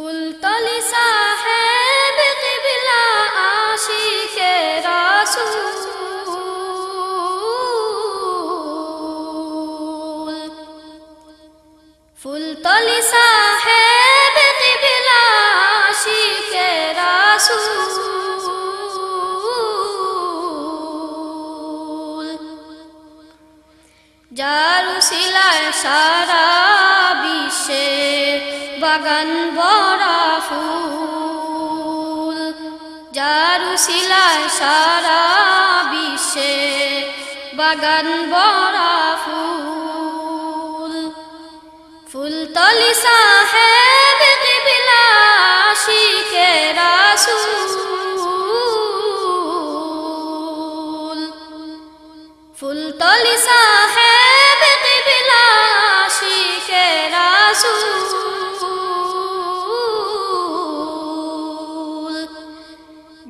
ফুলতলি সাহেব কিবলা আশিকে বাগান বড়া ফুল, যারু শিলায় সারা বিশ্বে বাগান বড়া ফুল। ফুলতলি সাহেব শিখে রাসূল। ফুলতলি সাহেব শিখে রাসূল।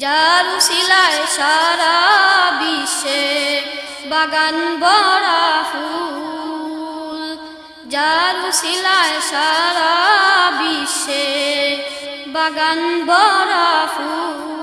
যারু শিলায় সারা বিশ্বে বাগান বড়া ফুল যারু শিলায় সারা বিশ্বে বাগান বড়া ফুল।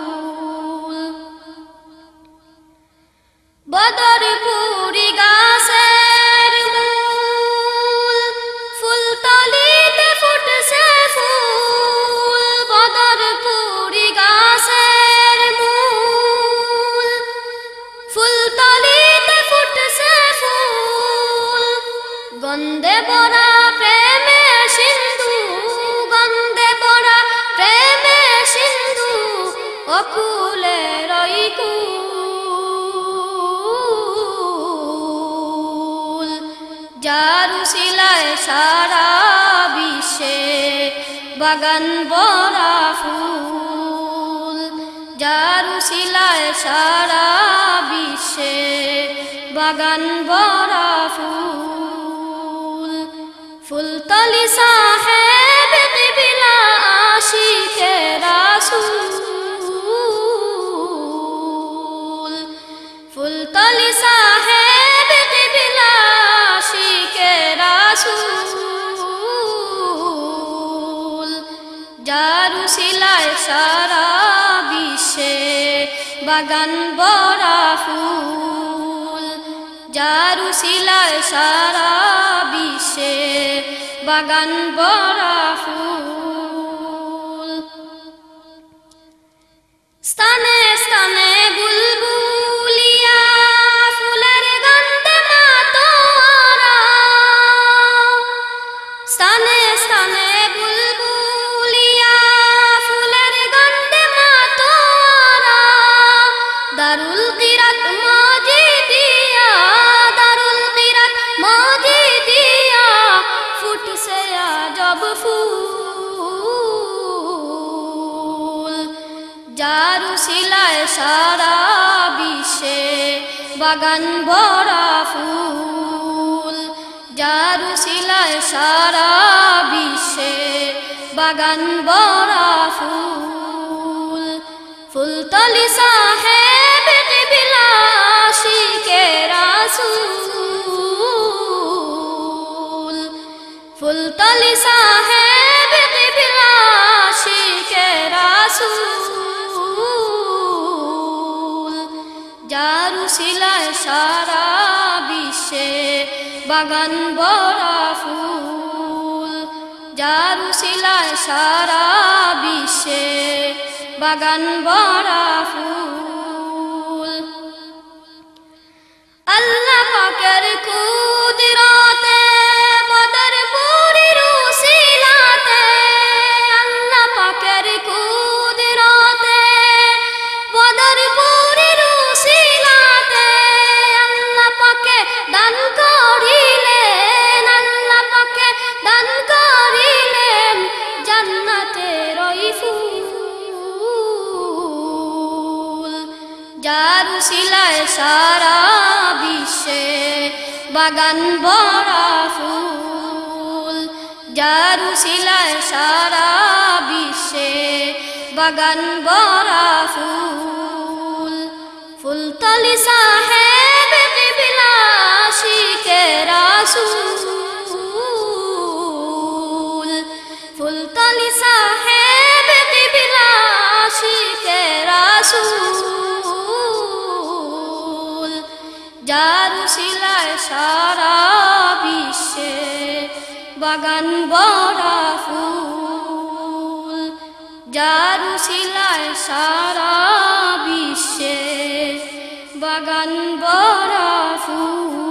অকুলে বাগান বড়া ফুল যারু শিলায় সারা বিশ্বে বাগান বড়া ফুল ফুলতলি সাহেব সারা বিশ্বে বাগান বড়া ফুল, যারু শিলায় সারা বিশ্বে বাগান বড়া ফুল। স্থানে স্থানে বুলবুলিয়া দারুল কিরাত কিরাত, মজিদিয়া, ফুটছে ফুল। যারু শিলায় সারা বিশ্বে বাগান ভরা ফুল। যারু শিলায় সারা বিশ্বে বাগান ভরা ফুল। ফুলতলি সাহেব রাসূল। ফুলতলি সাহেব শিখে রাসূল। যারু শিলায় সারা বিশ্বে বাগান বড়া ফুল। যারু শিলায় সারা বিশ্বে বাগান বড়া ফুল। যার শিলায় সারা বিশ্বে বাগান ভরা ফুল, যার শিলায় সারা বিশ্বে বাগান ভরা ফুল। ফুলতলি সাহেব বিলাসিকে রাসুল ফুলতলি সাহেব বিলাসিকে রাসুল যার শিলায় সারা বিশ্বে বাগান বড়া ফুল যার শিলায় সারা বিশ্বে বাগান বড়া ফুল।